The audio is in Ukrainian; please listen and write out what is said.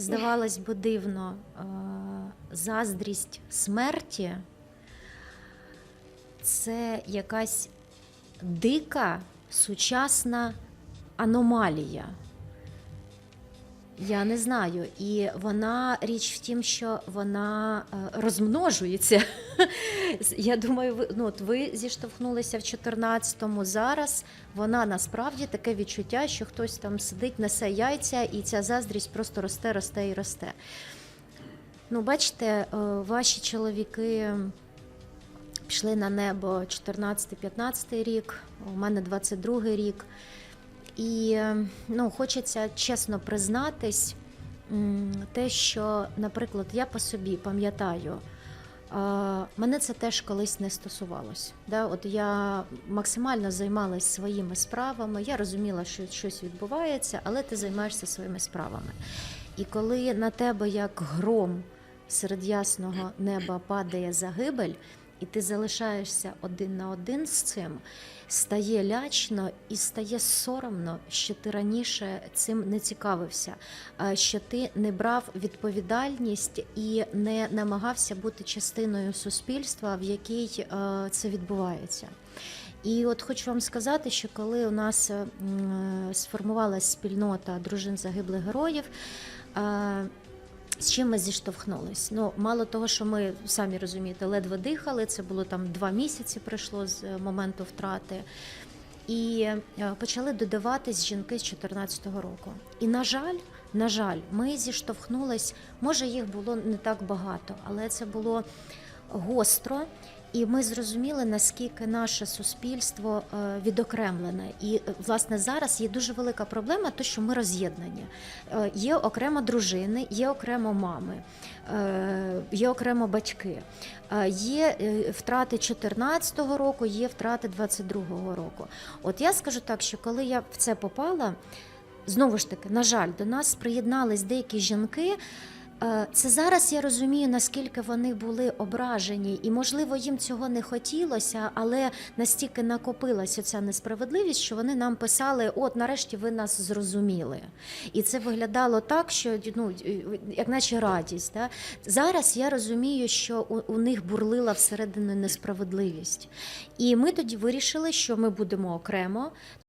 Здавалось би, дивно, е, заздрість смерті це якась дика сучасна аномалія. Я не знаю. І вона річ в тім, що вона е, розмножується. Я думаю, ви, ну, от ви зіштовхнулися в 14-му. Зараз вона насправді таке відчуття, що хтось там сидить, несе яйця, і ця заздрість просто росте, росте і росте. Ну, бачите, е, ваші чоловіки пішли на небо 14-15 рік, у мене 22 рік. І е, ну, хочеться чесно признатись, те, що, наприклад, я по собі пам'ятаю, мене це теж колись не стосувалось. Да? От я максимально займалась своїми справами, я розуміла, що щось відбувається, але ти займаєшся своїми справами. І коли на тебе як гром серед ясного неба падає загибель, і ти залишаєшся один на один з цим, стає лячно і стає соромно, що ти раніше цим не цікавився, що ти не брав відповідальність і не намагався бути частиною суспільства, в якій е, це відбувається. І от хочу вам сказати, що коли у нас е, м, сформувалась спільнота дружин загиблих героїв. З чим ми зіштовхнулись? Ну, мало того, що ми самі розумієте, ледве дихали. Це було там два місяці пройшло з е, моменту втрати. І е, почали додаватись жінки з 14-го року. І на жаль, на жаль, ми зіштовхнулись. Може, їх було не так багато, але це було гостро. І ми зрозуміли, наскільки наше суспільство е, відокремлене. І е, власне зараз є дуже велика проблема, то що ми роз'єднані. Е, Є окремо дружини, є окремо мами, є окремо батьки. Є втрати 14-го року, є втрати 22-го року. От я скажу так, що коли я в це попала, знову ж таки, на жаль, до нас приєднались деякі жінки. Е, Це зараз я розумію, наскільки вони були ображені, і можливо їм цього не хотілося, але настільки накопилася ця несправедливість, що вони нам писали: от нарешті ви нас зрозуміли. І це виглядало так, що ну як наче радість. Да? Зараз я розумію, що у, у них бурлила всередині несправедливість. І ми тоді вирішили, що ми будемо окремо.